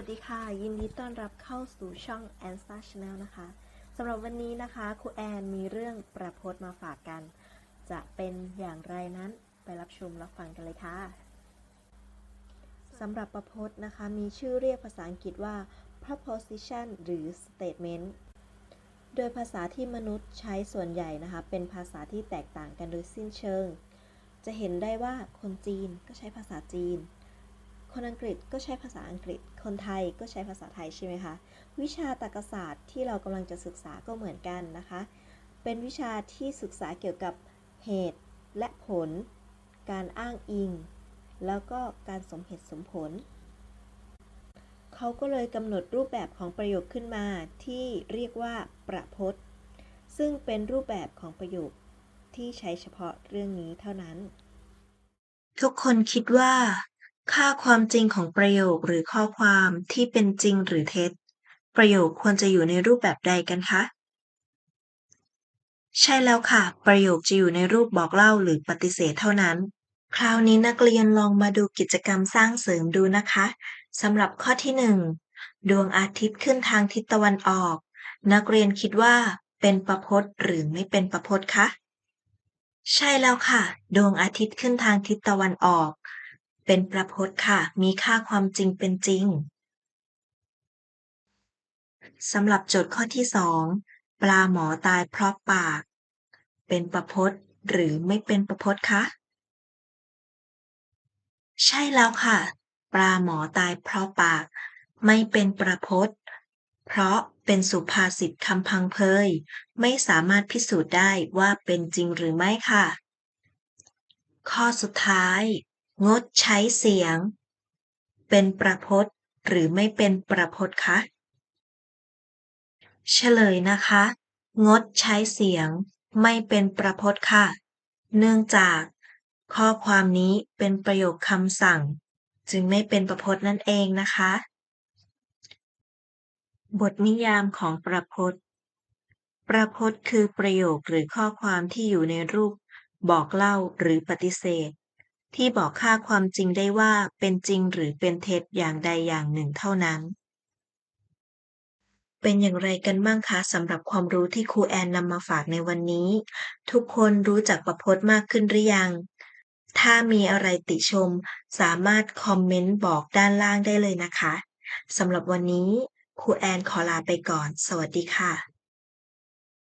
วัสดีค่ะ ยินดีต้อนรับเข้าสู่ช่อง a n s t a r Channel นะคะสำหรับวันนี้นะคะครูแอนมีเรื่องประพจน์มาฝากกัน จะเป็นอย่างไรนั้นไปรับชมรับฟังกันเลยค่ะสำหรับประพจน์นะคะมีชื่อเรียกภาษาอังกฤษว่า proposition หรือ statement โดยภาษาที่มนุษย์ใช้ส่วนใหญ่นะคะ เป็นภาษาที่แตกต่างกันโดยสิ้นเชิง จะเห็นได้ว่าคนจีนก็ใช้ภาษาจีน คนอังกฤษก็ใช้ภาษาอังกฤษ คนไทยก็ใช้ภาษาไทยใช่ไหมคะ วิชาตรรกศาสตร์ที่เรากำลังจะศึกษาก็เหมือนกันนะคะ เป็นวิชาที่ศึกษาเกี่ยวกับเหตุและผล การอ้างอิง แล้วก็การสมเหตุสมผล เขาก็เลยกำหนดรูปแบบของประโยคขึ้นมาที่เรียกว่าประพจน์ ซึ่งเป็นรูปแบบของประโยคที่ใช้เฉพาะเรื่องนี้เท่านั้น ทุกคนคิดว่า ค่าความจริงของประโยคหรือข้อความที่เป็นจริงหรือเท็จ ประโยคควรจะอยู่ในรูปแบบใดกันคะ ใช่แล้วค่ะ ประโยคจะอยู่ในรูปบอกเล่าหรือปฏิเสธเท่านั้น คราวนี้นักเรียนลองมาดูกิจกรรมสร้างเสริมดูนะคะสำหรับข้อที่หนึ่งดวงอาทิตย์ขึ้นทางทิศตะวันออก นักเรียนคิดว่าเป็นประพจน์หรือไม่เป็นประพจน์คะ ใช่แล้วค่ะ ดวงอาทิตย์ขึ้นทางทิศตะวันออก เป็นประพจน์ค่ะ มีค่าความจริงเป็นจริงสำหรับโจทย์ข้อที่สองปลาหมอตายเพราะปาก เป็นประพจน์หรือไม่เป็นประพจน์คะใช่แล้วค่ะ ปลาหมอตายเพราะปาก ไม่เป็นประพจน์ เพราะเป็นสุภาษิตคำพังเพย ไม่สามารถพิสูจน์ได้ว่าเป็นจริงหรือไม่ค่ะ ข้อสุดท้าย งดใช้เสียง เป็นประพจน์หรือไม่เป็นประพจน์คะเฉลยนะคะ งดใช้เสียงไม่เป็นประพจน์ค่ะ เนื่องจากข้อความนี้เป็นประโยคคำสั่ง จึงไม่เป็นประพจน์นั่นเองนะคะ บทนิยามของประพจน์ ประพจน์คือประโยคหรือข้อความที่อยู่ในรูป บอกเล่าหรือปฏิเสธ ที่บอกค่าความจริงได้ว่าเป็นจริงหรือเป็นเท็จอย่างใดอย่างหนึ่งเท่านั้น เป็นอย่างไรกันบ้างคะสำหรับความรู้ที่ครูแอนนำมาฝากในวันนี้ ทุกคนรู้จักประพจน์มากขึ้นหรือยัง ถ้ามีอะไรติชม สามารถคอมเมนต์บอกด้านล่างได้เลยนะคะสำหรับวันนี้ครูแอนขอลาไปก่อน สวัสดีค่ะ